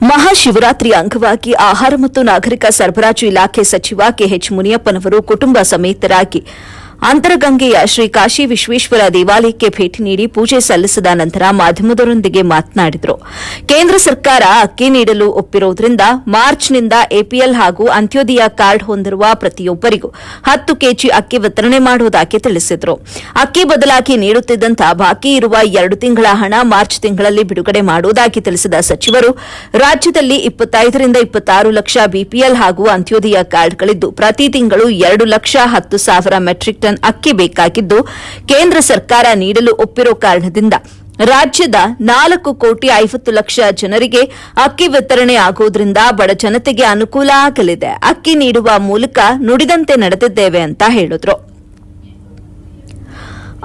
ಮಹಾಶಿವರಾತ್ರಿ ಅಂಗವಾಗಿ ಆಹಾರ ಮತ್ತು ನಾಗರಿಕ ಸರಬರಾಜು ಇಲಾಖೆ ಸಚಿವ ಕೆಎಚ್ ಮುನಿಯಪ್ಪನವರು ಕುಟುಂಬ ಸಮೇತರಾಗಿ ಅಂತರಗಂಗೆಯ ಶ್ರೀ ಕಾಶಿ ವಿಶ್ವೇಶ್ವರ ದೇವಾಲಯಕ್ಕೆ ಭೇಟಿ ನೀಡಿ ಪೂಜೆ ಸಲ್ಲಿಸಿದ ನಂತರ ಮಾಧ್ಯಮದವರೊಂದಿಗೆ ಮಾತನಾಡಿದರು. ಕೇಂದ್ರ ಸರ್ಕಾರ ಅಕ್ಕಿ ನೀಡಲು ಒಪ್ಪಿರುವುದರಿಂದ ಮಾರ್ಚ್ನಿಂದ ಎಪಿಎಲ್ ಹಾಗೂ ಅಂತ್ಯೋದಯ ಕಾರ್ಡ್ ಹೊಂದಿರುವ ಪ್ರತಿಯೊಬ್ಬರಿಗೂ ಹತ್ತು ಕೆಜಿ ಅಕ್ಕಿ ವಿತರಣೆ ಮಾಡುವುದಾಗಿ ತಿಳಿಸಿದರು. ಅಕ್ಕಿ ಬದಲಾಗಿ ನೀಡುತ್ತಿದ್ದಂತಹ ಬಾಕಿ ಇರುವ ಎರಡು ತಿಂಗಳ ಹಣ ಮಾರ್ಚ್ ತಿಂಗಳಲ್ಲಿ ಬಿಡುಗಡೆ ಮಾಡುವುದಾಗಿ ತಿಳಿಸಿದ ಸಚಿವರು, ರಾಜ್ಯದಲ್ಲಿ ಇಪ್ಪತ್ತೈದರಿಂದ ಇಪ್ಪತ್ತಾರು ಲಕ್ಷ ಬಿಪಿಎಲ್ ಹಾಗೂ ಅಂತ್ಯೋದಯ ಕಾರ್ಡ್ಗಳಿದ್ದು ಪ್ರತಿ ತಿಂಗಳು ಎರಡು ಲಕ್ಷ ಹತ್ತು ಸಾವಿರ ಮೆಟ್ರಿಕ್ ಟನ್ ಅಕ್ಕಿ ಬೇಕಾಗಿದ್ದು ಕೇಂದ್ರ ಸರ್ಕಾರ ನೀಡಲು ಒಪ್ಪಿರೋ ಕಾರಣದಿಂದ ರಾಜ್ಯದ ನಾಲ್ಕು ಕೋಟಿ ಐವತ್ತು ಲಕ್ಷ ಜನರಿಗೆ ಅಕ್ಕಿ ವಿತರಣೆ ಆಗುವುದರಿಂದ ಬಡ ಜನತೆಗೆ ಅನುಕೂಲ ಆಗಲಿದೆ. ಅಕ್ಕಿ ನೀಡುವ ಮೂಲಕ ನುಡಿದಂತೆ ನಡೆದಿದ್ದೇವೆ ಅಂತ ಹೇಳಿದ್ರು.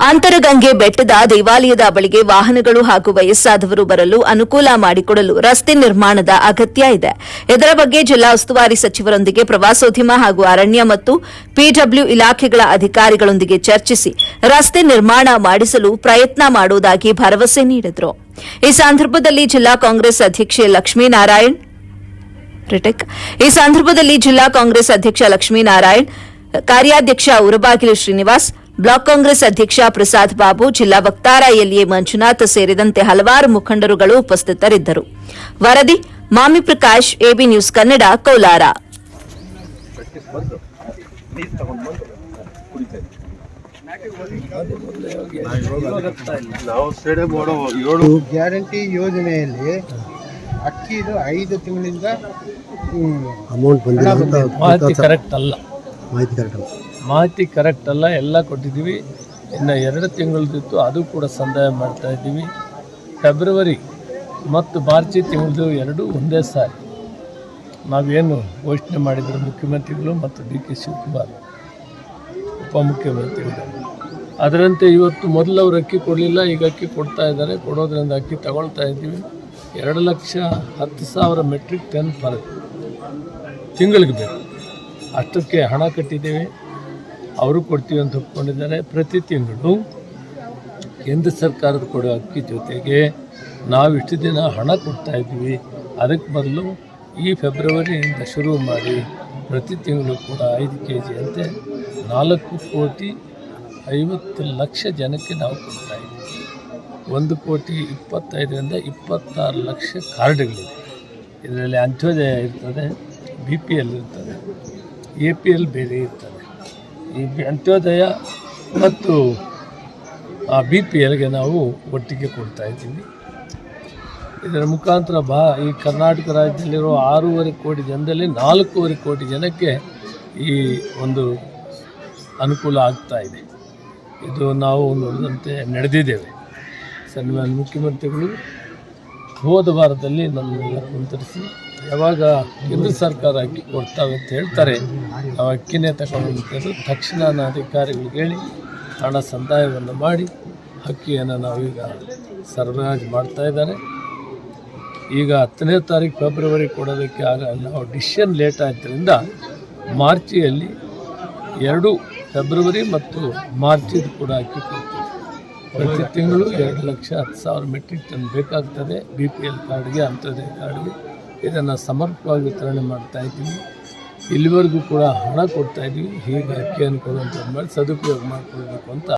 ಅಂತರಗಂಗೆ ಬೆಟ್ಟದ ದೇವಾಲಯದ ಬಳಿಗೆ ವಾಹನಗಳು ಹಾಗೂ ವಯಸ್ಸಾದವರು ಬರಲು ಅನುಕೂಲ ಮಾಡಿಕೊಡಲು ರಸ್ತೆ ನಿರ್ಮಾಣದ ಅಗತ್ಯ ಇದೆ. ಇದರ ಬಗ್ಗೆ ಜಿಲ್ಲಾ ಉಸ್ತುವಾರಿ ಸಚಿವರೊಂದಿಗೆ ಪ್ರವಾಸೋದ್ಯಮ ಹಾಗೂ ಅರಣ್ಯ ಮತ್ತು ಪಿಡಬ್ಲ್ಯೂ ಇಲಾಖೆಗಳ ಅಧಿಕಾರಿಗಳೊಂದಿಗೆ ಚರ್ಚಿಸಿ ರಸ್ತೆ ನಿರ್ಮಾಣ ಮಾಡಿಸಲು ಪ್ರಯತ್ನ ಮಾಡುವುದಾಗಿ ಭರವಸೆ ನೀಡಿದರು. ಈ ಸಂದರ್ಭದಲ್ಲಿ ಜಿಲ್ಲಾ ಕಾಂಗ್ರೆಸ್ ಅಧ್ಯಕ್ಷೆ ಲಕ್ಷ್ಮೀನಾರಾಯಣ್ ಈ ಸಂದರ್ಭದಲ್ಲಿ ಜಿಲ್ಲಾ ಕಾಂಗ್ರೆಸ್ ಅಧ್ಯಕ್ಷ ಲಕ್ಷ್ಮೀನಾರಾಯಣ್, ಕಾರ್ಯಾಧ್ಯಕ್ಷ ಉರಬಾಗಿಲು ಶ್ರೀನಿವಾಸ್ ಬ್ಲಾಕ್ ಕಾಂಗ್ರೆಸ್ ಅಧ್ಯಕ್ಷ ಪ್ರಸಾದ್ ಬಾಬು ಜಿಲ್ಲಾ ವಕ್ತಾರ ಎಲ್ಎ ಮಂಜುನಾಥ್ ಸೇರಿದಂತೆ ಹಲವಾರು ಮುಖಂಡರುಗಳು ಉಪಸ್ಥಿತರಿದ್ದರು. ವರದಿ ಮಾಮಿ Prakash AB news Kannada Kolar. Guarantee ಯೋಜನೆಯಲ್ಲಿ ಅಕ್ಕಿದು ಐದು ತಿಂಗಳಿಂದ ಅಮೌಂಟ್ ಬಂದಿಲ್ಲ ಅಂತ ಮಾಹಿತಿ ಕರೆಕ್ಟ್ ಅಲ್ಲ. ಮಾಹಿತಿ ಕರೆಕ್ಟ್ ಅಲ್ಲ. ಮಾಹಿತಿ ಕರೆಕ್ಟ್ ಅಲ್ಲ, ಎಲ್ಲ ಕೊಟ್ಟಿದ್ದೀವಿ. ಇನ್ನು ಎರಡು ತಿಂಗಳದಿತ್ತು, ಅದು ಕೂಡ ಸಂದಾಯ ಮಾಡ್ತಾ ಇದ್ದೀವಿ. ಫೆಬ್ರವರಿ ಮತ್ತು ಮಾರ್ಚ್ ತಿಂಗಳದು ಎರಡೂ ಒಂದೇ ಸಾರಿ. ನಾವೇನು ಘೋಷಣೆ ಮಾಡಿದ್ರು ಮುಖ್ಯಮಂತ್ರಿಗಳು ಮತ್ತು ಡಿ ಕೆ ಶಿವಕುಮಾರ್, ಉಪಮುಖ್ಯಮಂತ್ರಿಗಳು. ಅದರಂತೆ ಇವತ್ತು ಮೊದಲು ಅವರು ಅಕ್ಕಿ ಕೊಡಲಿಲ್ಲ, ಈಗ ಅಕ್ಕಿ ಕೊಡ್ತಾ ಇದ್ದಾರೆ. ಕೊಡೋದ್ರಿಂದ ಅಕ್ಕಿ ತಗೊಳ್ತಾ ಇದ್ದೀವಿ. ಎರಡು ಲಕ್ಷ ಹತ್ತು ಸಾವಿರ ಮೆಟ್ರಿಕ್ ಟನ್ ಪರ್ ತಿಂಗಳಿಗೆ ಬೇಕು. ಅಷ್ಟಕ್ಕೆ ಹಣ ಕಟ್ಟಿದ್ದೇವೆ. ಅವರು ಕೊಡ್ತೀವಿ ಅಂತ ಒಪ್ಕೊಂಡಿದ್ದಾರೆ. ಪ್ರತಿ ತಿಂಗಳು ಕೇಂದ್ರ ಸರ್ಕಾರದ ಕೊಡೋ ಅಕ್ಕಿ ಜೊತೆಗೆ ನಾವು ಇಷ್ಟು ದಿನ ಹಣ ಕೊಡ್ತಾ ಇದ್ವಿ. ಅದಕ್ಕೆ ಬದಲು ಈ ಫೆಬ್ರವರಿಯಿಂದ ಶುರು ಮಾಡಿ ಪ್ರತಿ ತಿಂಗಳು ಕೂಡ ಐದು ಕೆ ಜಿ ಅಂತೆ ನಾಲ್ಕು ಕೋಟಿ ಐವತ್ತು ಲಕ್ಷ ಜನಕ್ಕೆ ನಾವು ಕೊಡ್ತಾ ಇದ್ದೀವಿ ಒಂದು ಕೋಟಿ ಇಪ್ಪತ್ತೈದರಿಂದ ಇಪ್ಪತ್ತಾರು ಲಕ್ಷ ಕಾರ್ಡ್ಗಳಿದೆ ಇದರಲ್ಲಿ ಅಂತ್ಯೋದಯ ಇರ್ತದೆ, ಬಿ ಪಿ ಎಲ್ ಇರ್ತದೆ, ಎ ಪಿ ಎಲ್ ಬೇರೆ ಇರ್ತದೆ. ಈ ಅಂತ್ಯೋದಯ ಮತ್ತು ಆ ಬಿ ಪಿ ಎಲ್ಗೆ ನಾವು ಒಟ್ಟಿಗೆ ಕೊಡ್ತಾ ಇದ್ದೀವಿ. ಇದರ ಮುಖಾಂತರ ಬಾ, ಈ ಕರ್ನಾಟಕ ರಾಜ್ಯದಲ್ಲಿರೋ ಆರೂವರೆ ಕೋಟಿ ಜನದಲ್ಲಿ ನಾಲ್ಕೂವರೆ ಕೋಟಿ ಜನಕ್ಕೆ ಈ ಒಂದು ಅನುಕೂಲ ಆಗ್ತಾ ಇದೆ. ಇದು ನಾವು ನೋಡಿದಂತೆ ನಡೆದಿದ್ದೇವೆ. ಸನ್ಮಾನ್ಯ ಮುಖ್ಯಮಂತ್ರಿಗಳು ಹೋದ ವಾರದಲ್ಲಿ ನಮ್ಮನ್ನು ಕುಂತರಿಸಿ ಯಾವಾಗ ಕೇಂದ್ರ ಸರ್ಕಾರ ಕೊಡ್ತಾವೆ ಅಂತ ಹೇಳ್ತಾರೆ. ನಾವು ಅಕ್ಕಿನೇ ತಗೊಂಡು ತಕ್ಷಣ ನಾನು ಅಧಿಕಾರಿಗಳಿಗೆ ಹೇಳಿ, ಹಣ ಸಂದಾಯವನ್ನು ಮಾಡಿ ಅಕ್ಕಿಯನ್ನು ನಾವೀಗ ಸರಬರಾಜು ಮಾಡ್ತಾ ಇದ್ದಾರೆ. ಈಗ ಹತ್ತನೇ ತಾರೀಕು ಫೆಬ್ರವರಿ ಕೊಡೋದಕ್ಕೆ ಆಗ ನಾವು ಡಿಸಿಷನ್ ಲೇಟ್ ಆದ್ದರಿಂದ ಮಾರ್ಚಿಯಲ್ಲಿ ಎರಡು ಫೆಬ್ರವರಿ ಮತ್ತು ಮಾರ್ಚಿದು ಕೂಡ ಅಕ್ಕಿ ಪ್ರತಿ ತಿಂಗಳು ಎರಡು ಲಕ್ಷ ಹತ್ತು ಸಾವಿರ ಮೆಟ್ರಿಕ್ ಟನ್ ಬೇಕಾಗ್ತದೆ. ಬಿ ಪಿ ಎಲ್ ಕಾರ್ಡ್ಗೆ ಅಂತದೇ ಕಾರ್ಡ್ಗೆ. ಇದನ್ನು ಸಮರ್ಪಕವಾಗಿ ವಿತರಣೆ ಮಾಡ್ತಾ ಇದ್ದೀವಿ. ಇಲ್ಲಿವರೆಗೂ ಕೂಡ ಹಣ ಕೊಡ್ತಾ ಇದ್ದೀವಿ. ಹೀಗೆ ಅಕ್ಕಿಯನ್ನು ಕೊಡುವಂಥದ್ದು ಮಾಡಿ ಸದುಪಯೋಗ ಮಾಡಿಕೊಳ್ಬೇಕು ಅಂತ